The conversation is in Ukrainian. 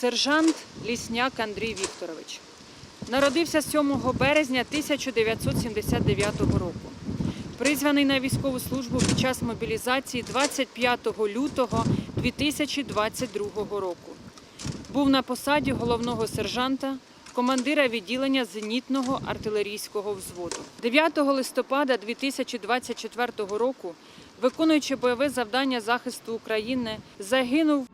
Сержант Лісняк Андрій Вікторович. Народився 7 березня 1979 року. Призваний на військову службу під час мобілізації 25 лютого 2022 року. Був на посаді головного сержанта, командира відділення зенітного артилерійського взводу. 9 листопада 2024 року, виконуючи бойове завдання захисту України, загинув